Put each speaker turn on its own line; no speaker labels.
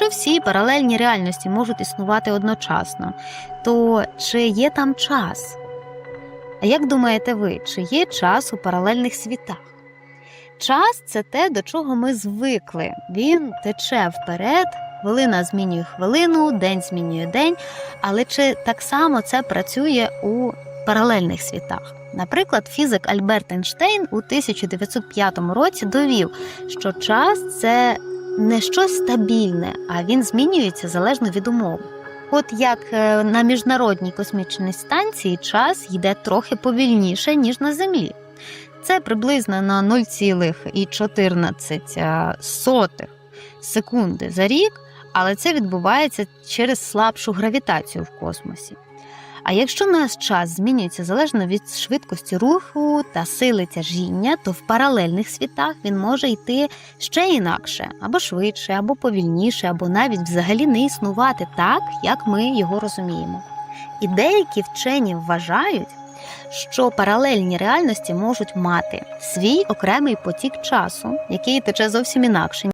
Якщо всі паралельні реальності можуть існувати одночасно, то чи є там час? А як думаєте ви, чи є час у паралельних світах? Час це те, до чого ми звикли. Він тече вперед, хвилина змінює хвилину, день змінює день. Але чи так само це працює у паралельних світах? Наприклад, фізик Альберт Ейнштейн у 1905 році довів, що час це не щось стабільне, а він змінюється залежно від умов. От як е, на міжнародній космічній станції час йде трохи повільніше, ніж на Землі. Це приблизно на 0,14 секунди за рік, але це відбувається через слабшу гравітацію в космосі. А якщо наш час змінюється залежно від швидкості руху та сили тяжіння, то в паралельних світах він може йти ще інакше, або швидше, або повільніше, або навіть взагалі не існувати так, як ми його розуміємо. І деякі вчені вважають, що паралельні реальності можуть мати свій окремий потік часу, який тече зовсім інакше,